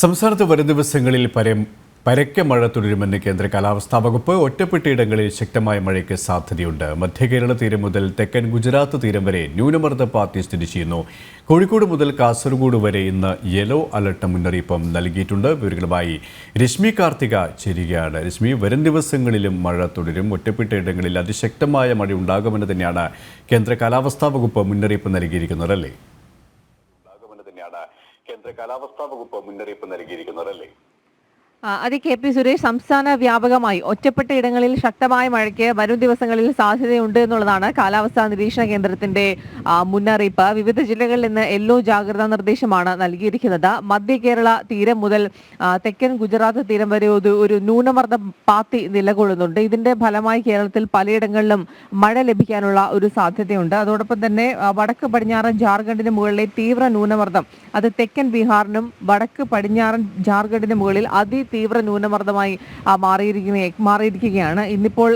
സംസ്ഥാനത്ത് വരും ദിവസങ്ങളിൽ പരം പരക്കെ മഴ തുടരുമെന്ന് കേന്ദ്ര കാലാവസ്ഥാ വകുപ്പ് ഒറ്റപ്പെട്ടയിടങ്ങളിൽ ശക്തമായ മഴയ്ക്ക് സാധ്യതയുണ്ട്. മധ്യകേരള തീരം മുതൽ തെക്കൻ ഗുജറാത്ത് തീരം വരെ ന്യൂനമർദ്ദ പാത്തി സ്ഥിതി ചെയ്യുന്നു. കോഴിക്കോട് മുതൽ കാസർഗോഡ് വരെ ഇന്ന് യെല്ലോ അലർട്ട് മുന്നറിയിപ്പും നൽകിയിട്ടുണ്ട്. വിവരങ്ങളുമായി രശ്മി കാർത്തിക ചേരുകയാണ്. രശ്മി വരും ദിവസങ്ങളിലും മഴ തുടരും. ഒറ്റപ്പെട്ടയിടങ്ങളിൽ അതിശക്തമായ മഴ ഉണ്ടാകുമെന്ന് തന്നെയാണ് കേന്ദ്ര കാലാവസ്ഥാ വകുപ്പ് മുന്നറിയിപ്പ് നൽകിയിരിക്കുന്നത് അല്ലേ? കേന്ദ്ര കാലാവസ്ഥാ വകുപ്പ് മുന്നറിയിപ്പ് നൽകിയിരിക്കുന്നത് അല്ലേ അത് കെ പി സുരേഷ് സംസ്ഥാന വ്യാപകമായി ഒറ്റപ്പെട്ട ഇടങ്ങളിൽ ശക്തമായ മഴയ്ക്ക് വരും ദിവസങ്ങളിൽ സാധ്യതയുണ്ട് എന്നുള്ളതാണ് കാലാവസ്ഥാ നിരീക്ഷണ കേന്ദ്രത്തിന്റെ മുന്നറിയിപ്പ്. വിവിധ ജില്ലകളിൽ നിന്ന് യെല്ലോ ജാഗ്രതാ നിർദ്ദേശമാണ് നൽകിയിരിക്കുന്നത്. മധ്യ കേരള തീരം മുതൽ തെക്കൻ ഗുജറാത്ത് തീരം വരെ ഒരു ന്യൂനമർദ്ദ പാത്തി നിലകൊള്ളുന്നുണ്ട്. ഇതിന്റെ ഫലമായി കേരളത്തിൽ പലയിടങ്ങളിലും മഴ ലഭിക്കാനുള്ള ഒരു സാധ്യതയുണ്ട്. അതോടൊപ്പം തന്നെ വടക്ക് പടിഞ്ഞാറൻ ജാർഖണ്ഡിന് മുകളിലെ തീവ്ര ന്യൂനമർദ്ദം അത് തെക്കൻ ബീഹാറിനും വടക്ക് പടിഞ്ഞാറൻ ജാർഖണ്ഡിന് മുകളിൽ അതിതീവ്ര ന്യൂനമർദ്ദമായി മാറിയിരിക്കുന്ന മാറിയിരിക്കുകയാണ്. ഇന്നിപ്പോൾ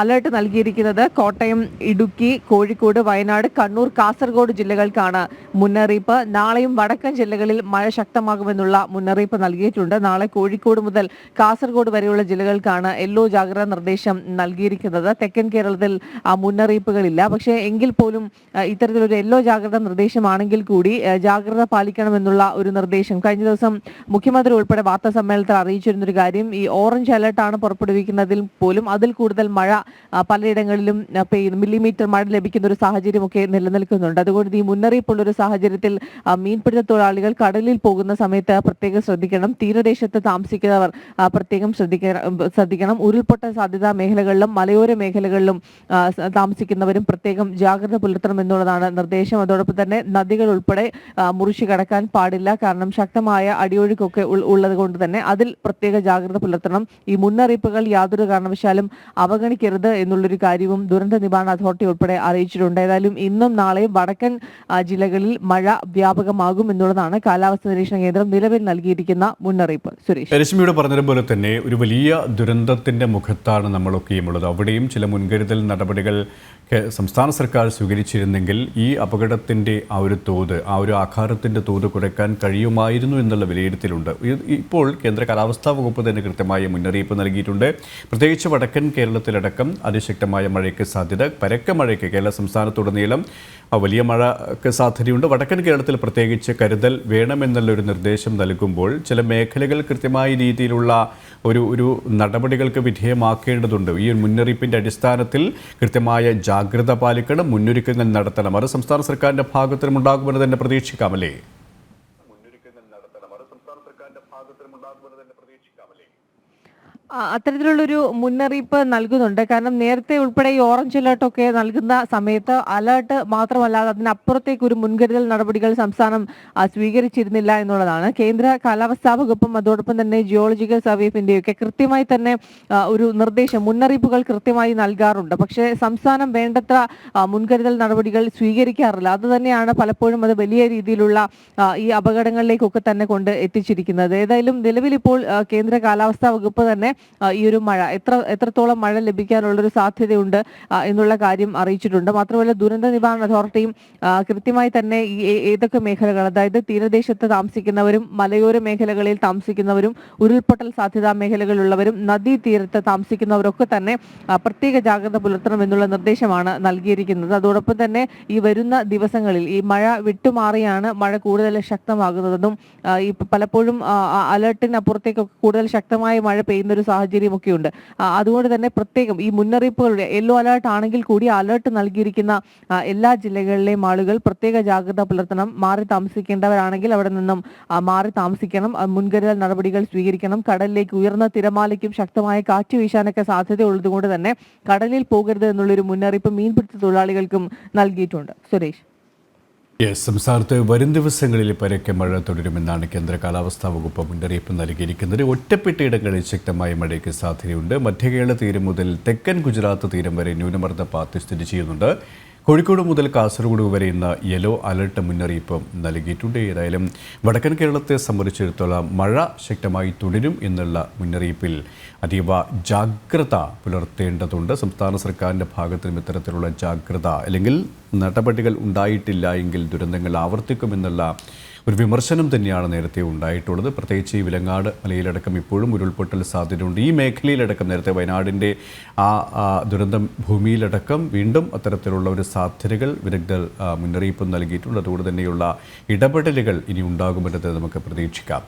അലേർട്ട് നൽകിയിരിക്കുന്നത് കോട്ടയം ഇടുക്കി കോഴിക്കോട് വയനാട് കണ്ണൂർ കാസർഗോഡ് ജില്ലകൾക്കാണ് മുന്നറിയിപ്പ്. നാളെയും വടക്കൻ ജില്ലകളിൽ മഴ ശക്തമാകുമെന്നുള്ള മുന്നറിയിപ്പ് നൽകിയിട്ടുണ്ട്. നാളെ കോഴിക്കോട് മുതൽ കാസർഗോഡ് വരെയുള്ള ജില്ലകൾക്കാണ് യെല്ലോ ജാഗ്രത നിർദ്ദേശം നൽകിയിരിക്കുന്നത്. തെക്കൻ കേരളത്തിൽ മുന്നറിയിപ്പുകളില്ല. പക്ഷേ എങ്കിൽ പോലും ഇത്തരത്തിലൊരു യെല്ലോ ജാഗ്രതാ നിർദ്ദേശമാണെങ്കിൽ കൂടി ജാഗ്രത പാലിക്കണമെന്നുള്ള ഒരു നിർദ്ദേശം. കഴിഞ്ഞ ദിവസം മുഖ്യമന്ത്രി ഉൾപ്പെടെ വാർത്താ സമ്മേളനത്തിൽ അറിയിച്ചിരുന്ന ഒരു കാര്യം ഈ ഓറഞ്ച് അലർട്ടാണ് പുറപ്പെടുവിക്കുന്നതിൽ പോലും അതിൽ കൂടുതൽ മഴ പലയിടങ്ങളിലും പെയ്യുന്നു. മില്ലിമീറ്റർ മഴ ലഭിക്കുന്ന ഒരു സാഹചര്യമൊക്കെ നിലനിൽക്കുന്നുണ്ട്. അതുകൊണ്ട് ഈ മുന്നറിയിപ്പുള്ള ഒരു സാഹചര്യത്തിൽ മീൻപിടുത്ത തൊഴിലാളികൾ കടലിൽ പോകുന്ന സമയത്ത് പ്രത്യേകം ശ്രദ്ധിക്കണം. തീരദേശത്ത് താമസിക്കുന്നവർ പ്രത്യേകം ശ്രദ്ധിക്കണം. ഉരുൾപൊട്ട സാധ്യതാ മേഖലകളിലും മലയോര മേഖലകളിലും താമസിക്കുന്നവരും പ്രത്യേകം ജാഗ്രത പുലർത്തണം എന്നുള്ളതാണ് നിർദ്ദേശം. അതോടൊപ്പം തന്നെ നദികൾ ഉൾപ്പെടെ മുറിച്ചു കടക്കാൻ പാടില്ല. കാരണം ശക്തമായ അടിയൊഴുക്കൊക്കെ ഉള്ളത് കൊണ്ട് തന്നെ അതിൽ പ്രത്യേക ജാഗ്രത പുലർത്തണം. ഈ മുന്നറിയിപ്പുകൾ യാതൊരു കാരണവശാലും അവഗണിക്കരുത് എന്നുള്ളൊരു കാര്യവും ദുരന്ത നിവാരണ അതോറിറ്റി ഉൾപ്പെടെ അറിയിച്ചിട്ടുണ്ട്. ഏതായാലും ഇന്നും നാളെയും വടക്കൻ ജില്ലകളിൽ മഴ വ്യാപകമാകും എന്നുള്ളതാണ് കാലാവസ്ഥാ നിരീക്ഷണ കേന്ദ്രം നിലവിൽ നൽകിയിരിക്കുന്ന മുന്നറിയിപ്പ്. സുരേഷ്. രശ്മിയുടെ പറഞ്ഞതുപോലെ തന്നെ ഒരു വലിയ ദുരന്തത്തിന്റെ മുഖത്താണ് നമ്മളൊക്കെ ഉള്ളത് അവിടെയും ചില മുൻകരുതൽ നടപടികൾ സംസ്ഥാന സർക്കാർ സ്വീകരിച്ചിരുന്നെങ്കിൽ ഈ അപകടത്തിന്റെ ആ ഒരു തോത് ആ ഒരു ആഘാതത്തിന്റെ തോത് കുറയ്ക്കാൻ കഴിയുമായിരുന്നു എന്നുള്ള വിലയിരുത്തലുണ്ട്. ഇപ്പോൾ കേന്ദ്ര കാലാവസ്ഥാ വകുപ്പ് തന്നെ കൃത്യമായ മുന്നറിയിപ്പ് നൽകിയിട്ടുണ്ട്. പ്രത്യേകിച്ച് വടക്കൻ കേരളത്തിലടക്കം അതിശക്തമായ മഴയ്ക്ക് സാധ്യത പരക്ക മഴയ്ക്ക് കേരള സംസ്ഥാനത്തുടനീളം വലിയ മഴയ്ക്ക് സാധ്യതയുണ്ട്. വടക്കൻ കേരളത്തിൽ പ്രത്യേകിച്ച് കരുതൽ വേണമെന്നുള്ളൊരു നിർദ്ദേശം നൽകുമ്പോൾ ചില മേഖലകൾ കൃത്യമായ രീതിയിലുള്ള ഒരു ഒരു നടപടികൾക്ക് വിധേയമാക്കേണ്ടതുണ്ട്. ഈ മുന്നറിയിപ്പിന്റെ അടിസ്ഥാനത്തിൽ കൃത്യമായ ജാഗ്രത പാലിക്കണം മുന്നൊരുക്കങ്ങൾ നടത്തണം. അത് സംസ്ഥാന സർക്കാരിന്റെ ഭാഗത്തിനും ഉണ്ടാകുമെന്ന് തന്നെ പ്രതീക്ഷിക്കാമല്ലേ? അത് സംസ്ഥാന സർക്കാരിന്റെ ഭാഗത്തിനും ഉണ്ടാകുമെന്ന് തന്നെ പ്രതീക്ഷിക്കാമല്ലേ ആ, അത്തരത്തിലുള്ളൊരു മുന്നറിയിപ്പ് നൽകുന്നുണ്ട്. കാരണം നേരത്തെ ഉൾപ്പെടെ ഈ ഓറഞ്ച് അലേർട്ടൊക്കെ നൽകുന്ന സമയത്ത് അലേർട്ട് മാത്രമല്ലാതെ അതിനപ്പുറത്തേക്ക് ഒരു മുൻകരുതൽ നടപടികൾ സംസ്ഥാനം സ്വീകരിച്ചിരുന്നില്ല എന്നുള്ളതാണ്. കേന്ദ്ര കാലാവസ്ഥാ വകുപ്പും അതോടൊപ്പം തന്നെ ജിയോളജിക്കൽ സർവേ ഓഫ് ഇന്ത്യയൊക്കെ കൃത്യമായി തന്നെ ഒരു നിർദ്ദേശം മുന്നറിയിപ്പുകൾ കൃത്യമായി നൽകാറുണ്ട്. പക്ഷേ സംസ്ഥാനം വേണ്ടത്ര മുൻകരുതൽ നടപടികൾ സ്വീകരിക്കാറില്ല. അത് തന്നെയാണ് പലപ്പോഴും അത് വലിയ രീതിയിലുള്ള ഈ അപകടങ്ങളിലേക്കൊക്കെ തന്നെ കൊണ്ട് എത്തിച്ചിരിക്കുന്നത്. ഏതായാലും നിലവിൽ ഇപ്പോൾ കേന്ദ്ര കാലാവസ്ഥാ വകുപ്പ് തന്നെ ഈ ഒരു മഴ. എത്ര എത്രത്തോളം മഴ ലഭിക്കാനുള്ള ഒരു സാധ്യതയുണ്ട് എന്നുള്ള കാര്യം അറിയിച്ചിട്ടുണ്ട്. മാത്രമല്ല ദുരന്ത നിവാരണ അതോറിറ്റിയും കൃത്യമായി തന്നെ ഏതൊക്കെ മേഖലകൾ അതായത് തീരദേശത്ത് താമസിക്കുന്നവരും മലയോര മേഖലകളിൽ താമസിക്കുന്നവരും ഉരുൾപൊട്ടൽ സാധ്യതാ മേഖലകളിലുള്ളവരും നദീ തീരത്ത് താമസിക്കുന്നവരൊക്കെ തന്നെ പ്രത്യേക ജാഗ്രത പുലർത്തണം എന്നുള്ള നിർദ്ദേശമാണ് നൽകിയിരിക്കുന്നത്. അതോടൊപ്പം തന്നെ ഈ വരുന്ന ദിവസങ്ങളിൽ ഈ മഴ വിട്ടുമാറിയാണ് മഴ കൂടുതൽ ശക്തമാകുന്നതെന്നും ഈ പലപ്പോഴും അലർട്ടിനപ്പുറത്തേക്കൊക്കെ കൂടുതൽ ശക്തമായ മഴ പെയ്യുന്ന ഒരു സാഹചര്യമൊക്കെ ഉണ്ട് അതുകൊണ്ട് തന്നെ പ്രത്യേകം ഈ മുന്നറിയിപ്പുകളുടെ യെല്ലോ അലേർട്ട് ആണെങ്കിൽ കൂടി അലേർട്ട് നൽകിയിരിക്കുന്ന എല്ലാ ജില്ലകളിലെയും ആളുകൾ പ്രത്യേക ജാഗ്രത പുലർത്തണം. മാറി താമസിക്കേണ്ടവരാണെങ്കിൽ അവിടെ നിന്നും മാറി താമസിക്കണം. മുൻകരുതൽ നടപടികൾ സ്വീകരിക്കണം. കടലിലേക്ക് ഉയർന്ന തിരമാലയ്ക്കും ശക്തമായ കാറ്റ് വീശാനൊക്കെ സാധ്യതയുള്ളതുകൊണ്ട് തന്നെ കടലിൽ പോകരുത് എന്നുള്ളൊരു മുന്നറിയിപ്പ് മീൻപിടുത്ത തൊഴിലാളികൾക്കും നൽകിയിട്ടുണ്ട്. സുരേഷ്. യെസ് സംസ്ഥാനത്ത് വരും ദിവസങ്ങളിൽ പരക്കെ മഴ തുടരുമെന്നാണ് കേന്ദ്ര കാലാവസ്ഥാ വകുപ്പ് മുന്നറിയിപ്പ് നൽകിയിരിക്കുന്നത്. ഒറ്റപ്പെട്ടയിടങ്ങളിൽ ശക്തമായ മഴയ്ക്ക് സാധ്യതയുണ്ട്. മധ്യകേരള തീരം മുതൽ തെക്കൻ ഗുജറാത്ത് തീരം വരെ ന്യൂനമർദ്ദ പാത്തി സ്ഥിതി ചെയ്യുന്നുണ്ട്. കോഴിക്കോട് മുതൽ കാസർഗോഡ് വരെ ഇന്ന് യെല്ലോ അലർട്ട് മുന്നറിയിപ്പ് നൽകിയിട്ടുണ്ട്. ഏതായാലും വടക്കൻ കേരളത്തെ സംബന്ധിച്ചിടത്തോളം മഴ ശക്തമായി തുടരും എന്നുള്ള മുന്നറിയിപ്പിൽ അതീവ ജാഗ്രത പുലർത്തേണ്ടതുണ്ട്. സംസ്ഥാന സർക്കാരിന്റെ ഭാഗത്തുനിന്നും ഇത്തരത്തിലുള്ള ജാഗ്രത അല്ലെങ്കിൽ നടപടികൾ ഉണ്ടായിട്ടില്ല എങ്കിൽ ദുരന്തങ്ങൾ ആവർത്തിക്കുമെന്നുള്ള ഒരു വിമർശനം തന്നെയാണ് നേരത്തെ ഉണ്ടായിട്ടുള്ളത്. പ്രത്യേകിച്ച് ഈ വിലങ്ങാട് മലയിലടക്കം ഇപ്പോഴും ഉരുൾപൊട്ടൽ സാധ്യതയുണ്ട്. ഈ മേഖലയിലടക്കം നേരത്തെ വയനാടിന്റെ ആ ദുരന്തം ഭൂമിയിലടക്കം വീണ്ടും അത്തരത്തിലുള്ള ഒരു സാധ്യതകൾ വിദഗ്ധർ മുന്നറിയിപ്പ് നൽകിയിട്ടുണ്ട്. അതുകൊണ്ട് തന്നെയുള്ള ഇടപെടലുകൾ ഇനി ഉണ്ടാകുമെന്നത് നമുക്ക് പ്രതീക്ഷിക്കാം.